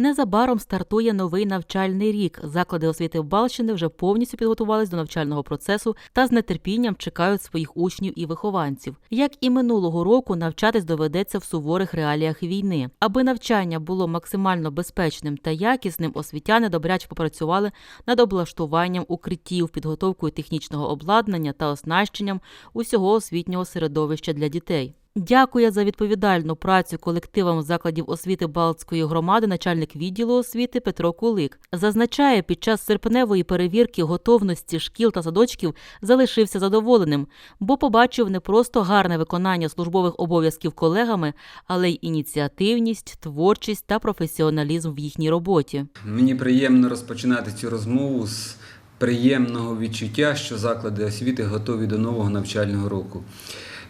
Незабаром стартує новий навчальний рік. Заклади освіти в Балщини вже повністю підготувались до навчального процесу та з нетерпінням чекають своїх учнів і вихованців. Як і минулого року, навчатись доведеться в суворих реаліях війни. Аби навчання було максимально безпечним та якісним, освітяни добряче попрацювали над облаштуванням укриттів, підготовкою технічного обладнання та оснащенням усього освітнього середовища для дітей. Дякує за відповідальну працю колективам закладів освіти Балтської громади начальник відділу освіти Петро Кулик. Зазначає, під час серпневої перевірки готовності шкіл та садочків залишився задоволеним, бо побачив не просто гарне виконання службових обов'язків колегами, але й ініціативність, творчість та професіоналізм в їхній роботі. Мені приємно розпочинати цю розмову з приємного відчуття, що заклади освіти готові до нового навчального року.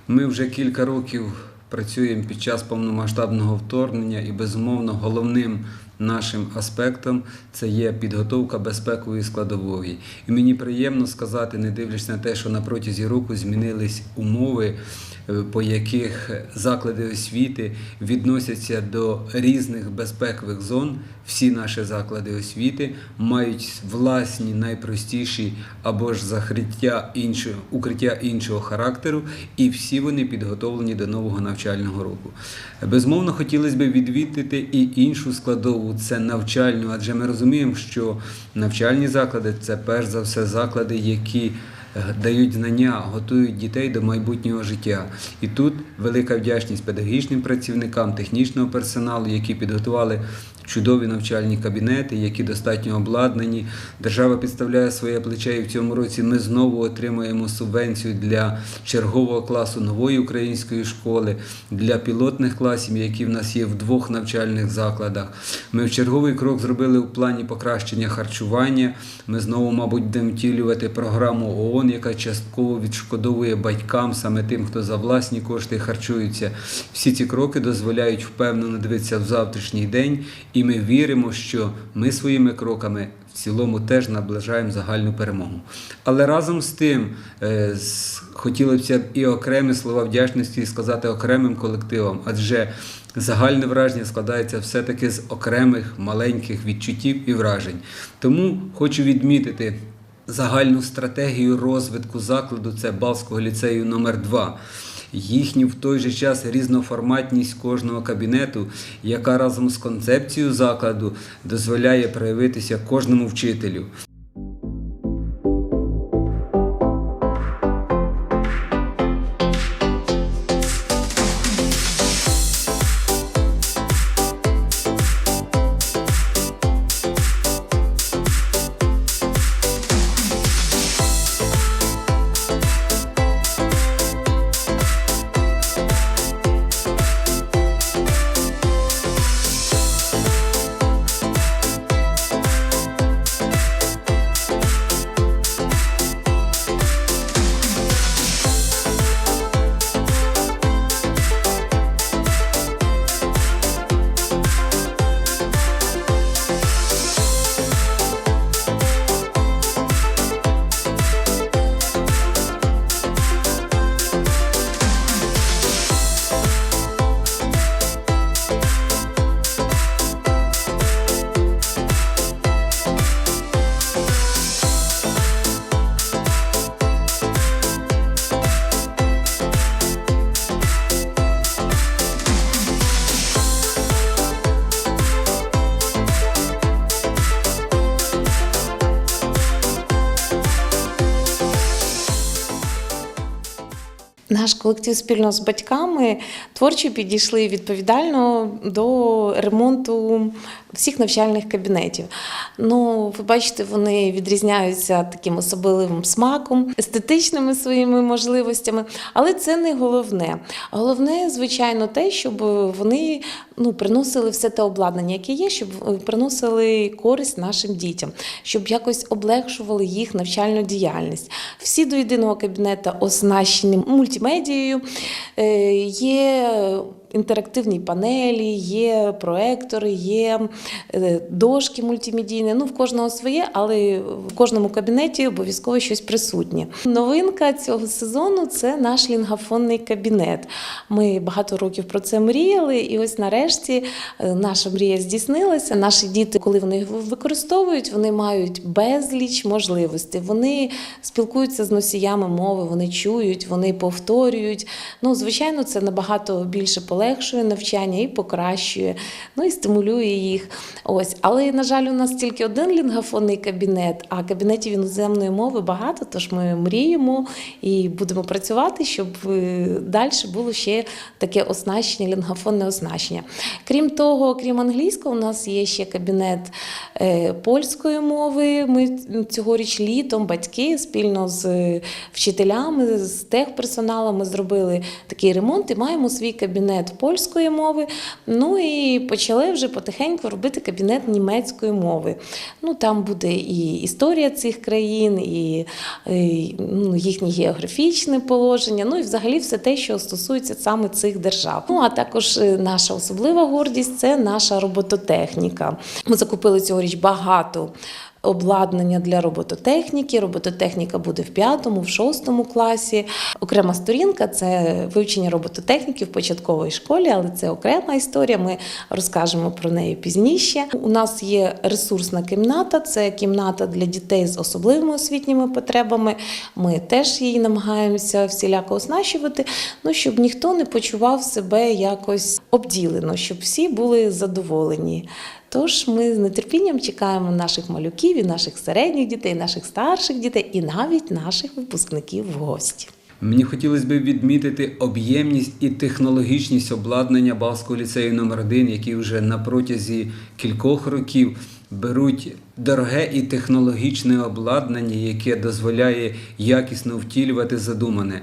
Ми вже кілька років працюємо під час повномасштабного вторгнення, і безумовно головним нашим аспектом це є підготовка безпекової складової. І мені приємно сказати, не дивлячись на те, що на протязі року змінились умови, е, по яких заклади освіти відносяться до різних безпекових зон. Всі наші заклади освіти мають власні найпростіші або ж закриття іншого укриття іншого характеру, і всі вони підготовлені до нового навчального року. Безмовно, хотілося б відвідати і іншу складову це навчальну, адже ми розуміємо, що навчальні заклади це перш за все заклади, які е, дають знання, готують дітей до майбутнього життя. І тут велика вдячність педагогічним працівникам, технічного персоналу, які підготували чудові навчальні кабінети, які достатньо обладнані. Держава підставляє своє плече, і в цьому році ми знову отримаємо субвенцію для чергового класу нової української школи, для пілотних класів, які в нас є в двох навчальних закладах. Ми в черговий крок зробили в плані покращення харчування. Ми знову, мабуть, будемо втілювати програму ООН, яка частково відшкодовує батькам, саме тим, хто за власні кошти харчується. Всі ці кроки дозволяють впевнено дивитися в завтрашній день, і ми віримо, що ми своїми кроками в цілому теж наближаємо загальну перемогу. Але разом з тим е, хотілося б і окремі слова вдячності сказати окремим колективам, адже загальне враження складається все-таки з окремих маленьких відчуттів і вражень. Тому хочу відмітити загальну стратегію розвитку закладу це Балського ліцею номер 2 Їхню в той же час різноформатність кожного кабінету, яка разом з концепцією закладу дозволяє проявитися кожному вчителю. Наш колектив спільно з батьками творчі підійшли відповідально до ремонту всіх навчальних кабінетів. Ну, ви бачите, вони відрізняються таким особливим смаком, естетичними своїми можливостями, але це не головне. Головне, звичайно, те, щоб вони ну, приносили все те обладнання, яке є, щоб е, приносили користь нашим дітям, щоб якось облегшували їх навчальну діяльність. Всі до єдиного кабінету оснащені мультимедією, е, є інтерактивні панелі, є проектори, є е, дошки мультимедійні. Ну, в кожного своє, але в кожному кабінеті обов'язково щось присутнє. Новинка цього сезону це наш лінгафонний кабінет. Ми багато років про це мріяли, і ось нарешті е, наша мрія здійснилася. Наші діти, коли вони його використовують, вони мають безліч можливостей. Вони спілкуються з носіями мови, вони чують, вони повторюють. Ну, звичайно, це набагато більше полегшує навчання і покращує, ну і стимулює їх. Ось, але на жаль, у нас тільки один лінгафонний кабінет, а кабінетів іноземної мови багато. Тож ми мріємо і будемо працювати, щоб далі було ще таке оснащення, лінгафонне оснащення. Крім того, крім англійського, у нас є ще кабінет е, польської мови. Ми цьогоріч літом батьки спільно з вчителями, з техперсоналом ми зробили такий ремонт і маємо свій кабінет польської мови. Ну і почали вже потихеньку робити кабінет німецької мови. Ну там буде і історія цих країн, і, і ну, їхнє географічне положення. Ну і взагалі все те, що стосується саме цих держав. Ну а також е, наша особлива гордість це наша робототехніка. Ми закупили цьогоріч багато. Обладнання для робототехніки. Робототехніка буде в п'ятому, в шостому класі. Окрема сторінка це вивчення робототехніки в початковій школі, але це окрема історія. Ми розкажемо про неї пізніше. У нас є ресурсна кімната, це кімната для дітей з особливими освітніми потребами. Ми теж її намагаємося всіляко оснащувати, ну щоб ніхто не почував себе якось обділено, щоб всі були задоволені. Тож ми з нетерпінням чекаємо наших малюків, і наших середніх дітей, наших старших дітей, і навіть наших випускників в гості. Мені хотілося б відмітити об'ємність і технологічність обладнання Балського ліцею номер 1 які вже на протязі кількох років беруть дороге і технологічне обладнання, яке дозволяє якісно втілювати задумане.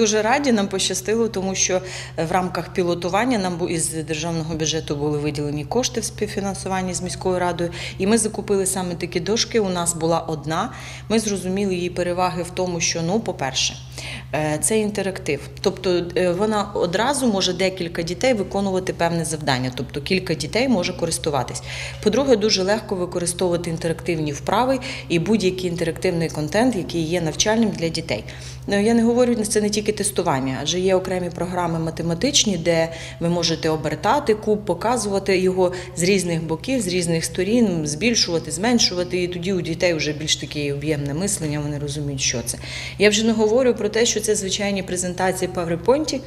Дуже раді, нам пощастило, тому що е, в рамках пілотування нам із державного бюджету були виділені кошти в співфінансуванні з міською радою, і ми закупили саме такі дошки. У нас була одна. Ми зрозуміли її переваги в тому, що ну, по-перше, е, це інтерактив. Тобто е, вона одразу може декілька дітей виконувати певне завдання, тобто кілька дітей може користуватись. По-друге, дуже легко використовувати інтерактивні вправи і будь-який інтерактивний контент, який є навчальним для дітей. Ну, Я не говорю, це не тільки тестування, адже є окремі програми математичні, де ви можете обертати куб, показувати його з різних боків, з різних сторін, збільшувати, зменшувати. І тоді у дітей вже більш таке об'ємне мислення, вони розуміють, що це. Я вже не говорю про те, що це звичайні презентації PowerPoint,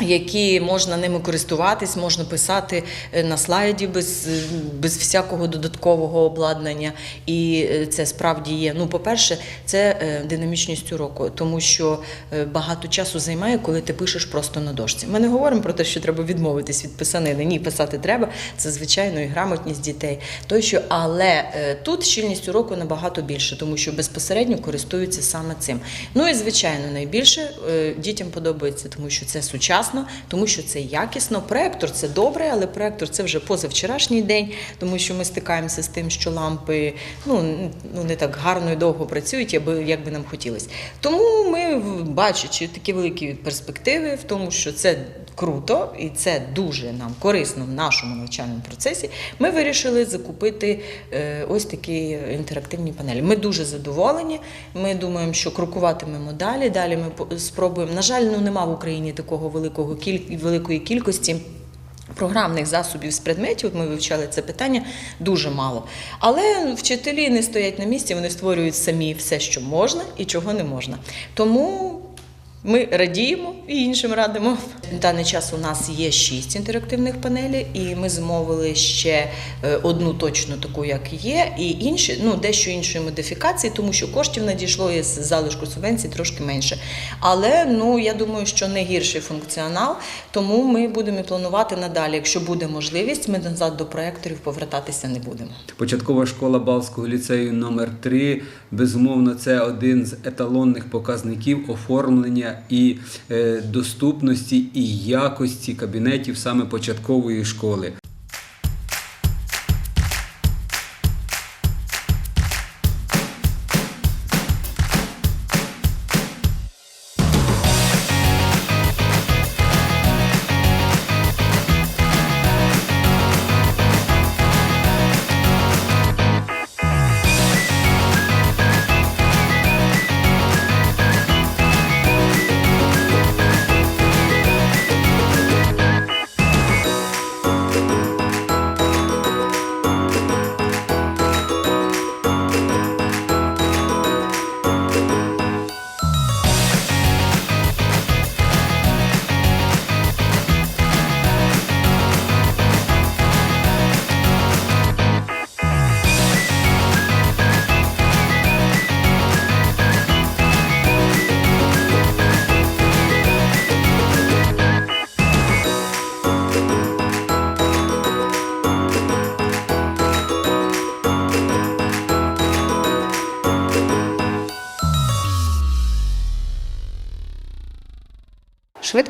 які можна ними користуватись, можна писати е, на слайді без, е, без всякого додаткового обладнання. І е, це справді є. Ну, по-перше, це динамічність уроку, тому що багато часу займає, коли ти пишеш просто на дошці. Ми не говоримо про те, що треба відмовитись від писанини. Ні, писати треба. Це звичайно і грамотність дітей. Тощо, але тут щільність уроку набагато більше, тому що безпосередньо користуються саме цим. Ну і звичайно, найбільше дітям подобається, тому що це сучасно, тому що це якісно. Проектор це добре, але проектор це вже позавчорашній день, тому що ми стикаємося з тим, що лампи ну, ну не так гарно і довго працюють, аби як би нам хотілося. Тому ми, бачачи такі великі перспективи в тому, що це круто і це дуже нам корисно в нашому навчальному процесі, ми вирішили закупити е, ось такі інтерактивні панелі. Ми дуже задоволені. Ми думаємо, що крокуватимемо далі. Далі ми спробуємо. На жаль, ну нема в Україні такого великого великої кількості. Програмних засобів з предметів, ми вивчали це питання, дуже мало. Але вчителі не стоять на місці, вони створюють самі все, що можна і чого не можна. Тому ми радіємо і іншим радимо. На даний час у нас є шість інтерактивних панелей, і ми замовили ще е, одну точно таку, як є, і інші, ну дещо іншої модифікації, тому що коштів надійшло із залишку субвенцій трошки менше. Але ну я думаю, що не гірший функціонал, тому ми будемо планувати надалі. Якщо буде можливість, ми назад до проекторів повертатися не будемо. Початкова школа Балського ліцею номер 3 безумовно, це один з еталонних показників оформлення і е, доступності і якості кабінетів саме початкової школи.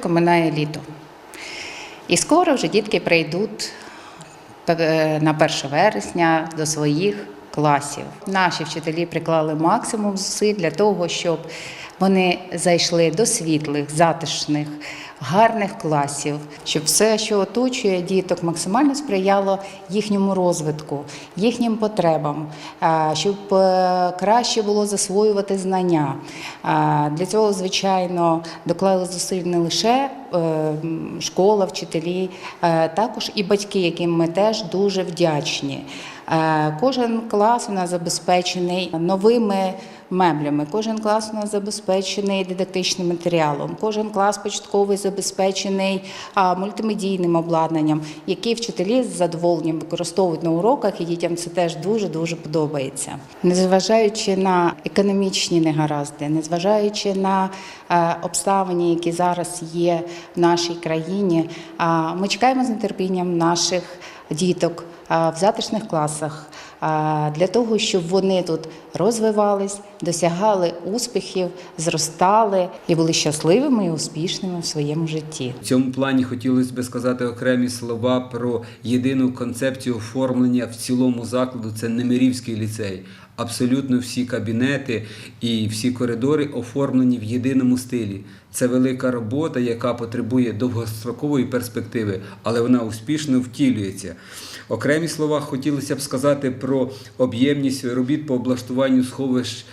Швидко минає літо. І скоро вже дітки прийдуть е, на 1 вересня до своїх класів. Наші вчителі приклали максимум зусиль для того, щоб вони зайшли до світлих, затишних, гарних класів, щоб все, що оточує діток, максимально сприяло їхньому розвитку, їхнім потребам, щоб е, краще було засвоювати знання. Для цього, звичайно, доклали зусиль не лише школа, вчителі, е, також і батьки, яким ми теж дуже вдячні. Е, Кожен клас у нас забезпечений новими меблями, кожен клас у нас забезпечений дидактичним матеріалом, кожен клас початковий забезпечений мультимедійним обладнанням, які вчителі з задоволенням використовують на уроках, і дітям це теж дуже дуже подобається. Незважаючи на економічні негаразди, незважаючи на е, обставини, які зараз є в нашій країні, ми чекаємо з нетерпінням наших діток в затишних класах для того, щоб вони тут розвивались, досягали успіхів, зростали і були щасливими і успішними в своєму житті. В цьому плані хотілося б сказати окремі слова про єдину концепцію оформлення в цілому закладу. Це Немирівський ліцей. Абсолютно всі кабінети і всі коридори оформлені в єдиному стилі. Це велика робота, яка потребує довгострокової перспективи, але вона успішно втілюється. Окремі слова хотілося б сказати про об'ємність робіт по облаштуванню сховищ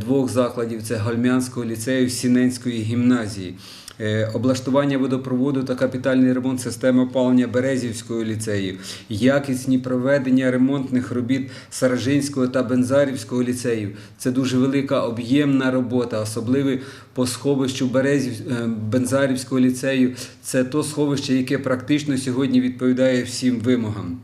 двох закладів це Гольмянського ліцею Сіненської гімназії. Е, Облаштування водопроводу та капітальний ремонт системи опалення Березівського ліцею, якісні проведення ремонтних робіт Саражинського та Бензарівського ліцеїв. Це дуже велика об'ємна робота, особливо по сховищу Березів, е, Бензарівського ліцею. Це то сховище, яке практично сьогодні відповідає всім вимогам.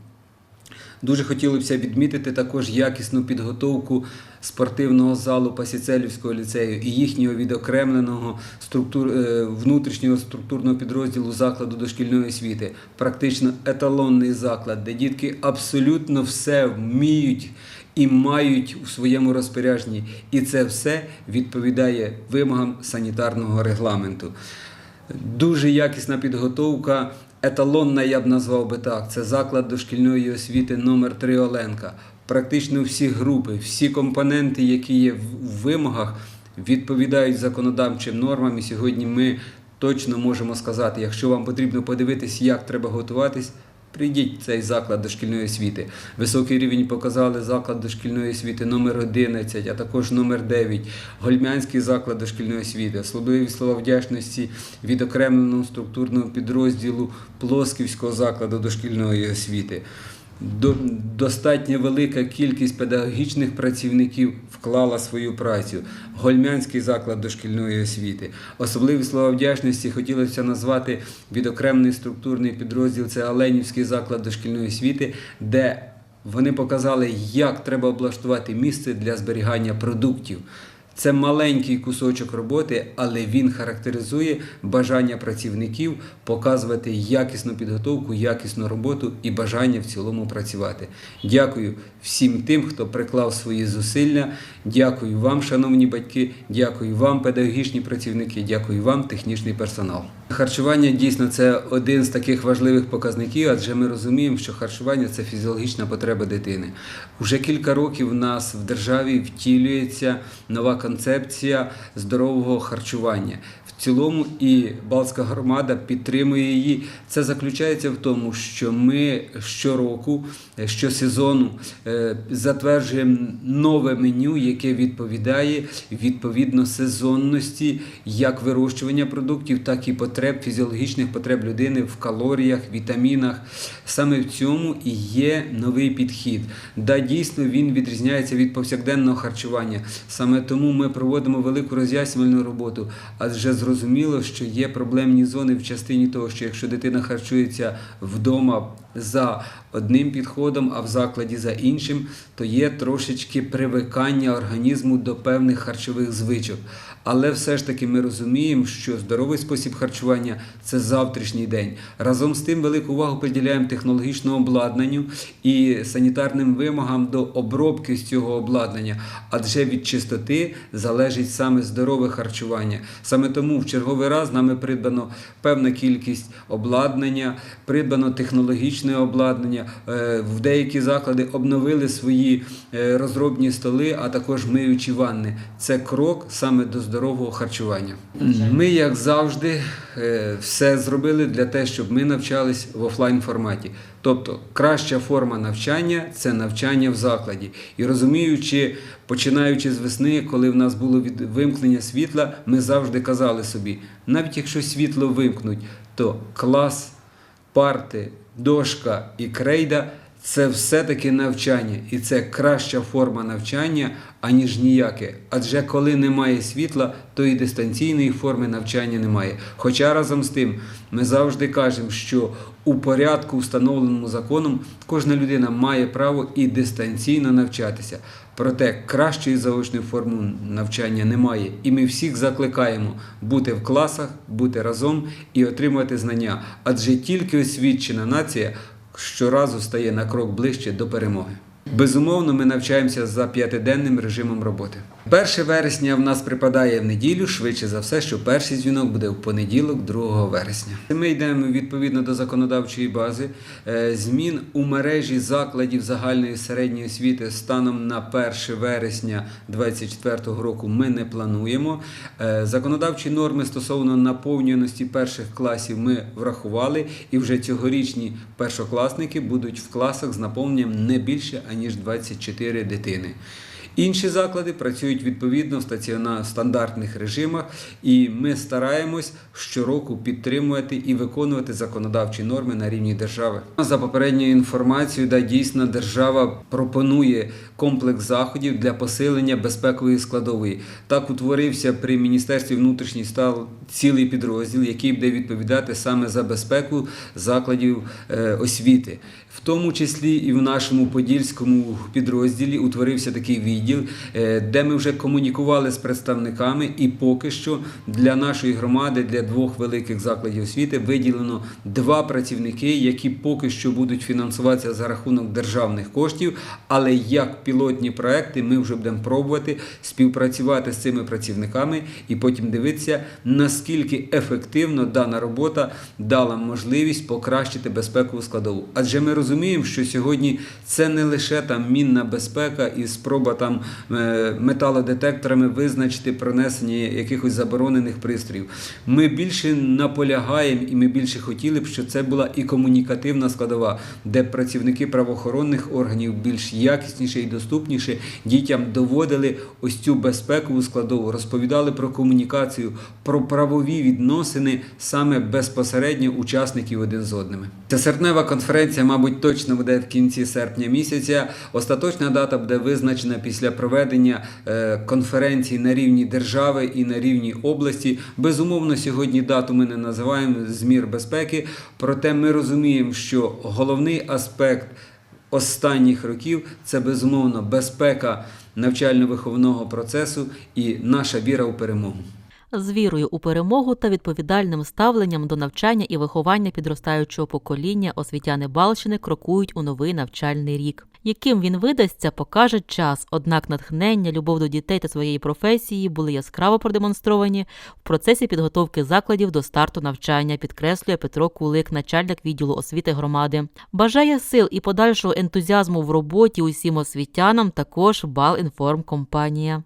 Дуже хотілося б відмітити також якісну підготовку спортивного залу Пасіцелівського ліцею і їхнього відокремленого структур, е, внутрішнього структурного підрозділу закладу дошкільної освіти. Практично еталонний заклад, де дітки абсолютно все вміють і мають у своєму розпорядженні. І це все відповідає вимогам санітарного регламенту. Дуже якісна підготовка, еталонна, я б назвав би так. Це заклад дошкільної освіти номер 3 Оленка. Практично всі групи, всі компоненти, які є в вимогах, відповідають законодавчим нормам. І сьогодні ми точно можемо сказати, якщо вам потрібно подивитись, як треба готуватись. Прийдіть цей заклад дошкільної освіти. Високий рівень показали заклад дошкільної освіти номер 11, а також номер 9, Гольмянський заклад дошкільної освіти, особливі слова вдячності відокремленого структурного підрозділу Плосківського закладу дошкільної освіти. До- Достатньо велика кількість педагогічних працівників вклала свою працю. Гольмянський заклад дошкільної освіти. Особливі слова вдячності хотілося назвати відокремлений структурний підрозділ. Це Оленівський заклад дошкільної освіти, де вони показали, як треба облаштувати місце для зберігання продуктів. Це маленький кусочок роботи, але він характеризує бажання працівників показувати якісну підготовку, якісну роботу і бажання в цілому працювати. Дякую всім тим, хто приклав свої зусилля. Дякую вам, шановні батьки, дякую вам, педагогічні працівники, дякую вам, технічний персонал. Харчування дійсно це один з таких важливих показників, адже ми розуміємо, що харчування це фізіологічна потреба дитини. Уже кілька років в нас в державі втілюється нова концепція здорового харчування. Цілому і Балтська громада підтримує її. Це заключається в тому, що ми щороку, е, щосезону е, затверджуємо нове меню, яке відповідає відповідно сезонності як вирощування продуктів, так і потреб фізіологічних потреб людини в калоріях, вітамінах. Саме в цьому і є новий підхід. Да, дійсно він відрізняється від повсякденного харчування. Саме тому ми проводимо велику роз'яснювальну роботу, адже зрозуміло, що є проблемні зони в частині того, що якщо дитина харчується вдома за одним підходом, а в закладі за іншим, то є трошечки привикання організму до певних харчових звичок. Але все ж таки ми розуміємо, що здоровий спосіб харчування це завтрашній день. Разом з тим велику увагу приділяємо технологічному обладнанню і санітарним вимогам до обробки з цього обладнання, адже від чистоти залежить саме здорове харчування. Саме тому в черговий раз нами придбано певна кількість обладнання, придбано технологічне обладнання. Е, В деякі заклади обновили свої е, розробні столи, а також миючі ванни. Це крок саме до здорового харчування. Ми, як завжди, е, все зробили для того, щоб ми навчались в офлайн форматі. Тобто краща форма навчання це навчання в закладі. І розуміючи, починаючи з весни, коли в нас було вимкнення світла, ми завжди казали собі, навіть якщо світло вимкнуть, то клас, парти, дошка і крейда це все-таки навчання, і це краща форма навчання, аніж ніяке. Адже коли немає світла, то і дистанційної форми навчання немає. Хоча разом з тим ми завжди кажемо, що у порядку, встановленому законом, кожна людина має право і дистанційно навчатися. Проте кращої заочної форми навчання немає. І ми всіх закликаємо бути в класах, бути разом і отримувати знання. Адже тільки освічена нація щоразу стає на крок ближче до перемоги. Безумовно, ми навчаємося за п'ятиденним режимом роботи. 1 вересня в нас припадає в неділю, швидше за все, що перший дзвінок буде в понеділок, 2 вересня. Ми йдемо відповідно до законодавчої бази. Е, Змін у мережі закладів загальної середньої освіти станом на 1 вересня 2024 року ми не плануємо. Е, Законодавчі норми стосовно наповнюваності перших класів ми врахували, і вже цьогорічні першокласники будуть в класах з наповненням не більше аніж 24 дитини. Інші заклади працюють відповідно в стандартних режимах, і ми стараємось щороку підтримувати і виконувати законодавчі норми на рівні держави. За попередньою інформацією, да, дійсно держава пропонує комплекс заходів для посилення безпекової складової. Так утворився при міністерстві внутрішніх справ цілий підрозділ, який буде відповідати саме за безпеку закладів е, освіти. В тому числі і в нашому подільському підрозділі утворився такий відділ, е, де ми вже комунікували з представниками, і поки що для нашої громади, для двох великих закладів освіти, виділено два працівники, які поки що будуть фінансуватися за рахунок державних коштів. Але як пілотні проекти ми вже будемо пробувати співпрацювати з цими працівниками і потім дивитися, наскільки ефективно дана робота дала можливість покращити безпекову складову. Адже ми розуміємо, що сьогодні це не лише там мінна безпека і спроба там е, металодетекторами визначити пронесення якихось заборонених пристроїв. Ми більше наполягаємо і ми більше хотіли б, щоб це була і комунікативна складова, де працівники правоохоронних органів більш якісніше і доступніше дітям доводили ось цю безпекову складову, розповідали про комунікацію, про правові відносини саме безпосередньо учасників один з одними. Ця серпнева конференція, мабуть, точно буде в кінці серпня місяця. Остаточна дата буде визначена після проведення е, конференції на рівні держави і на рівні області. Безумовно, сьогодні дату ми не називаємо змір безпеки, проте ми розуміємо, що головний аспект останніх років це безумовно безпека навчально-виховного процесу і наша віра у перемогу. З вірою у перемогу та відповідальним ставленням до навчання і виховання підростаючого покоління освітяни Балщини крокують у новий навчальний рік. Яким він видасться, покаже час. Однак натхнення, любов до дітей та своєї професії були яскраво продемонстровані в процесі підготовки закладів до старту навчання, підкреслює Петро Кулик, начальник відділу освіти громади. Бажає сил і подальшого ентузіазму в роботі усім освітянам також Балінформкомпанія.